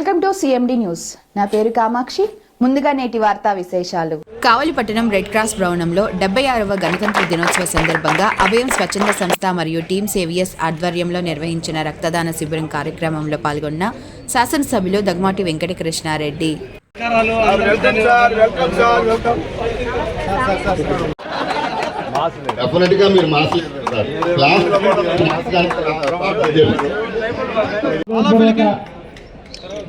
Welcome to CMD news నా పేరు కామాక్షి ముందుగా నేటి వార్తా విశేషాలు కావలిపట్టణం రెడ్ క్రాస్ భవనంలో డెబ్బై ఆరవ గణతంత్ర దినోత్సవ సందర్భంగా అభయం స్వచ్ఛంద సంస్థ మరియు టీమ్ సేవియర్స్ ఆధ్వర్యంలో నిర్వహించిన రక్తదాన శిబిరం కార్యక్రమంలో పాల్గొన్న శాసనసభ్యులు దగ్గమాటి వెంకటకృష్ణారెడ్డి డెఫినెట్గా మీరు మాస్ క్లాస్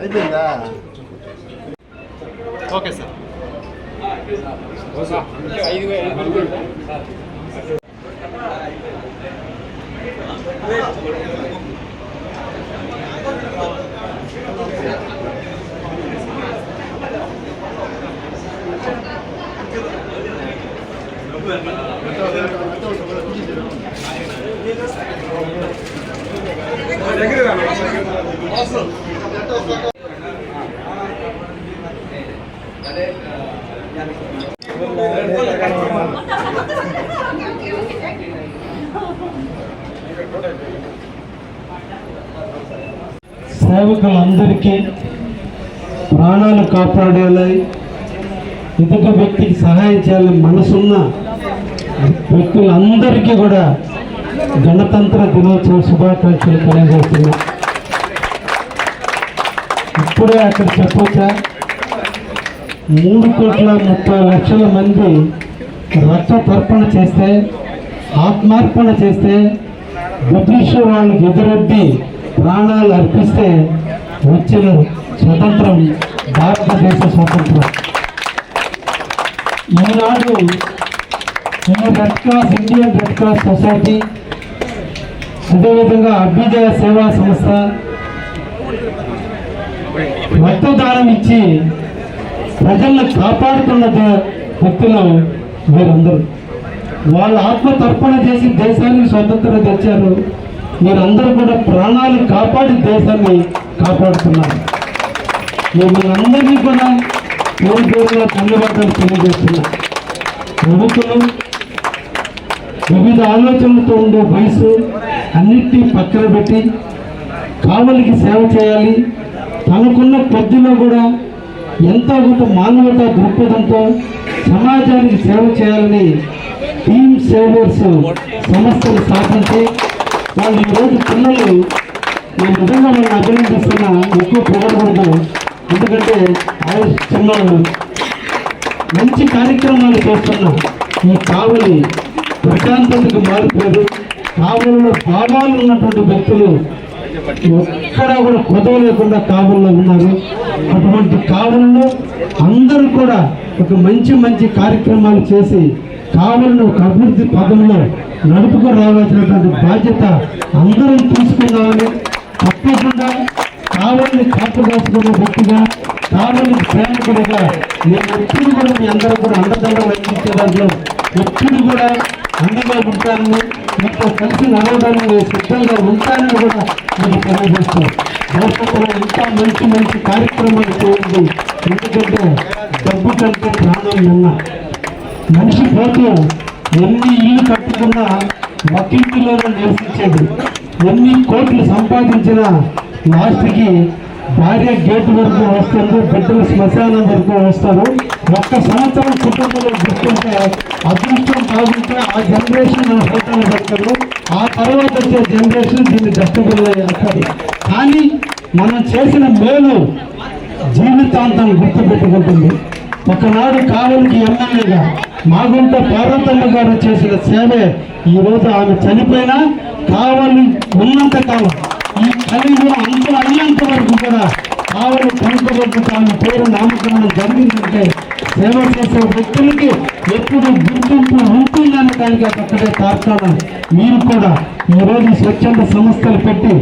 అయిపోయిందా ఓకే సార్. ఐదు వేలు. సేవకులందరికీ ప్రాణాలు కాపాడాలి ఎదుటి వ్యక్తికి సహాయం చేయాలని మనసున్న వ్యక్తులందరికీ కూడా గణతంత్ర దినోత్సవ శుభాకాంక్షలు తెలియజేస్తున్నా. ఇప్పుడే అక్కడ చెప్పొచ్చా? మూడు కోట్ల ముప్పై లక్షల మంది రక్త తర్పణ చేస్తే ఆత్మార్పణ చేస్తే బ్రిటిష్ వాళ్ళకి ఎదురొడ్డి ప్రాణాలు అర్పిస్తే వచ్చిన స్వతంత్రం భారతదేశ స్వతంత్రం. ఈనాడు ఈ Red Cross Indian Red Cross Society అదేవిధంగా అభ్యుదయ సేవా సంస్థ రక్తదానం ఇచ్చి ప్రజలను కాపాడుతున్న వ్యక్తులు మీరందరూ. వాళ్ళ ఆత్మ తర్పణ చేసి దేశానికి స్వతంత్రం తెచ్చారు. మీరందరూ కూడా ప్రాణాలు కాపాడి దేశాన్ని కాపాడుతున్నారు. మిమ్మల్ని అందరినీ కూడా పేరు పేరుగా ధన్యవాదాలు తెలియజేస్తున్నారు ప్రభుత్వం వివిధ ఆలోచనలతో ఉండే వయసు అన్నిటినీ పక్కన పెట్టి కావలికి సేవ చేయాలి. తనకున్న కొద్దిలో కూడా ఎంతో కొంత మానవత దృక్పథంతో సమాజానికి సేవ చేయాలని టీమ్ సేవర్స్ సంస్థలు స్థాపించి వాళ్ళు ఈరోజు పిల్లలు నేను నిజంగా నేను అభినందిస్తున్న ఎక్కువ పొగడకూడదు ఎందుకంటే ఆయుష్ మంచి కార్యక్రమాలు చేస్తున్నాం ఈ కావలి ప్రశాంతతకు మారిపోదు కావులలో భావాలు ఉన్నటువంటి వ్యక్తులు ఎక్కడా కూడా కొదవ లేకుండా కావలిలో ఉన్నారు. అటువంటి కావుల్లో అందరూ కూడా ఒక మంచి మంచి కార్యక్రమాలు చేసి కావలిని ఒక అభివృద్ధి పదంలో నడుపుకు రావాల్సినటువంటి బాధ్యత అందరం తీసుకుందామని తప్పకుండా కావాలని కాపుదాచుకున్న వ్యక్తిగా కావాలని ప్రేమికుడిగా నేను ఎప్పుడు కూడా మీ అందరూ కూడా అండదండ వహించే దాంట్లో ఎప్పుడు కూడా ముందుగా ఉంటానని మీతో కలిసి నడవడానికి సిద్ధంగా ఉంటానని కూడా మీకు తెలియజేస్తాను భవిష్యత్తులో ఇంకా మంచి మంచి కార్యక్రమాలు చేయండి. ఎందుకంటే డబ్బు కంటే ప్రాణం ఉన్నా మనిషి పోతే ఎన్ని ఇల్లు కట్టుకున్నా ఒక్కింటిలోనే నివసించేది. ఎన్ని కోట్లు సంపాదించినా లాస్ట్కి భార్య గేట్ వరకు వస్తుంది బిడ్డలు శ్మశానం వరకు వస్తారు. ఒక్క సంవత్సరం కుటుంబంలో గుర్తుంటే అదృష్టం కాకుంటే ఆ జనరేషన్ మన ఫలితాలు పెడతారు ఆ తర్వాత వచ్చే జనరేషన్ దీన్ని డస్ట్బిన్లో కానీ మనం చేసిన మేలు జీవితాంతం గుర్తుపెట్టుకుంటుంది. ఒకనాడు కావలికి ఎమ్మెల్యేగా మాగుంట పార్వతమ్మ గారు చేసిన సేవే ఈ రోజు ఆమె చనిపోయినా కావలి ఉన్నంత కాలం. ఈ అది అంత అయ్యేంత వరకు కూడా ఆవిడ కనుకబెట్టి తాను పేరు నామకరణం జరిగిందంటే సేవ చేసే వ్యక్తులకి ఎప్పుడు గుర్తింపు ఉంటుందనే దానికి అక్కడే తార్కాణం మీరు కూడా ఈరోజు స్వచ్ఛంద సంస్థలు పెట్టి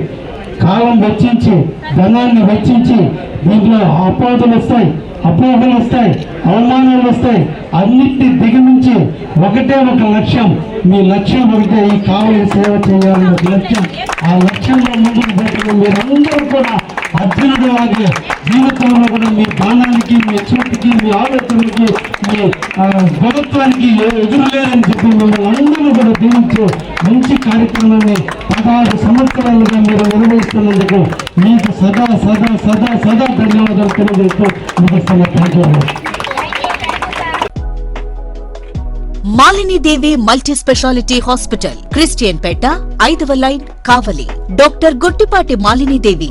కాలం వెచ్చించి ధనాన్ని వెచ్చించి దీంట్లో అపోహలు వస్తాయి అపోహలు వస్తాయి అవమానాలు వస్తాయి అన్నిటిని దిగమించి ఒకటే ఒక లక్ష్యం. మీ లక్ష్యం ఒకటే ఈ కావలి సేవ చేయాలన్న లక్ష్యం. ఆ లక్ష్యంలో ముందుకు పోతున్న మీరందరూ కూడా అర్జునుడు లాగే జీవితంలో కూడా మీ బాణానికి మీ చూపుకి మీ ఆలోచనకి మీ ప్రభుత్వానికి ఎదురులేరని చెప్పి మిమ్మల్ని అందరూ కూడా దీవించు మంచి కార్యక్రమాన్ని పదహారు సంవత్సరాలుగా మీరు నిర్వహిస్తున్నందుకు మీకు సదా సదా సదా సదా ధన్యవాదాలు తెలియజేస్తూ ముగిస్తున్న thank you Malinidevi multi speciality hospital Christian Peta ఐదవ line Kavali. Doctor Guttipati Malinidevi.